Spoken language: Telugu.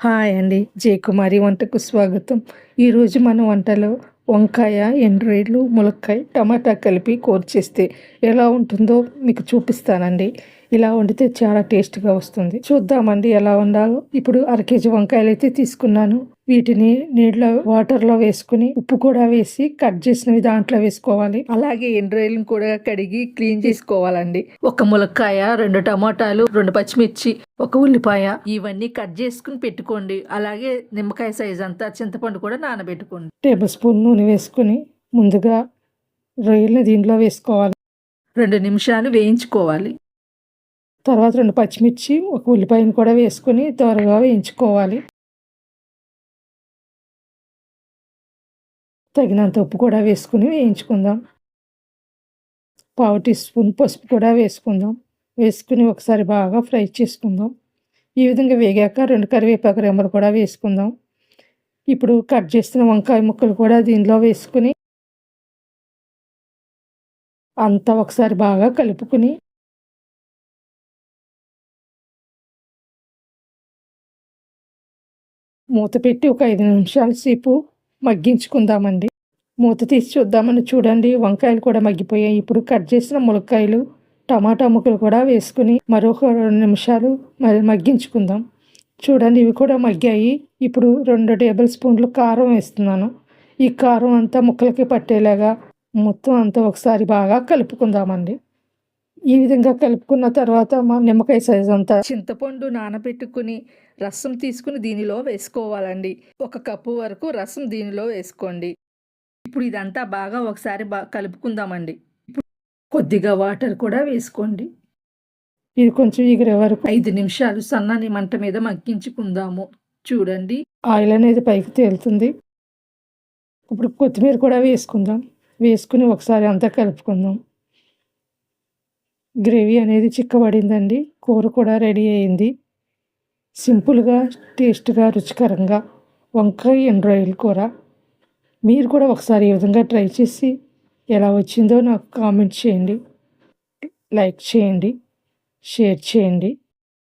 హాయ్ అండి జయకుమారి వంటకు స్వాగతం. ఈరోజు మన వంటలో వంకాయ ఎండ్రాయిడ్లు ములక్కాయ టమాటా కలిపి కూర చేస్తే ఎలా ఉంటుందో మీకు చూపిస్తానండి. ఇలా వండితే చాలా టేస్ట్గా వస్తుంది. చూద్దామండి ఎలా వండాలో. ఇప్పుడు అర కేజీ వంకాయలు అయితే తీసుకున్నాను. వీటిని నీళ్ళలో వాటర్లో వేసుకుని ఉప్పు కూడా వేసి కట్ చేసినవి దాంట్లో వేసుకోవాలి. అలాగే ఎండ్రాయిల్ని కూడా కడిగి క్లీన్ చేసుకోవాలండి. ఒక ములక్కాయ రెండు టమాటాలు రెండు పచ్చిమిర్చి ఒక ఉల్లిపాయ ఇవన్నీ కట్ చేసుకుని పెట్టుకోండి. అలాగే నిమ్మకాయ సైజ్ అంతా చింతపండు కూడా నానబెట్టుకోండి. టేబుల్ స్పూన్ నూనె వేసుకుని ముందుగా రొయ్యల్ని దీంట్లో వేసుకోవాలి. రెండు నిమిషాలు వేయించుకోవాలి. తర్వాత రెండు పచ్చిమిర్చి ఒక ఉల్లిపాయను కూడా వేసుకొని త్వరగా వేయించుకోవాలి. తగినంత ఉప్పు కూడా వేసుకుని వేయించుకుందాం. పావు టీ స్పూన్ పసుపు కూడా వేసుకుందాం. వేసుకుని ఒకసారి బాగా ఫ్రై చేసుకుందాం. ఈ విధంగా వేగాక రెండు కరివేపాకు రెమ్మలు కూడా వేసుకుందాం. ఇప్పుడు కట్ చేసిన వంకాయ ముక్కలు కూడా దీనిలో వేసుకుని అంతా ఒకసారి బాగా కలుపుకుని మూత పెట్టి ఒక ఐదు నిమిషాల సేపు మగ్గించుకుందామండి. మూత తీసి చూద్దామని చూడండి. వంకాయలు కూడా మగ్గిపోయాయి. ఇప్పుడు కట్ చేసిన ములక్కాయలు టమాటా ముక్కలు కూడా వేసుకుని మరొక రెండు నిమిషాలు మరి మగ్గించుకుందాం. చూడండి ఇవి కూడా మగ్గాయి. ఇప్పుడు రెండు టేబుల్ స్పూన్లు కారం వేస్తున్నాను. ఈ కారం అంతా ముక్కలకి పట్టేలాగా మొత్తం అంతా ఒకసారి బాగా కలుపుకుందామండి. ఈ విధంగా కలుపుకున్న తర్వాత మా నిమ్మకాయ సైజ్ అంతా చింతపండు నానబెట్టుకుని రసం తీసుకుని దీనిలో వేసుకోవాలండి. ఒక కప్పు వరకు రసం దీనిలో వేసుకోండి. ఇప్పుడు ఇదంతా బాగా ఒకసారి బాగా కలుపుకుందామండి. ఇప్పుడు కొద్దిగా వాటర్ కూడా వేసుకోండి. ఇది కొంచెం ఎగిరే వరకు ఐదు నిమిషాలు సన్నని మంట మీద మగ్గించుకుందాము. చూడండి. ఆయిల్ అనేది పైకి తేలుతుంది. ఇప్పుడు కొత్తిమీర కూడా వేసుకుందాం. వేసుకుని ఒకసారి అంతా కలుపుకుందాం. గ్రేవీ అనేది చిక్కబడిందండి. కూర కూడా రెడీ అయింది. సింపుల్గా టేస్ట్గా రుచికరంగా వంకాయ ఎండ్రాయిల్ కూర. మీరు కూడా ఒకసారి ఈ విధంగా ట్రై చేసి ఎలా వచ్చిందో నాకు కామెంట్ చేయండి. లైక్ చేయండి. షేర్ చేయండి.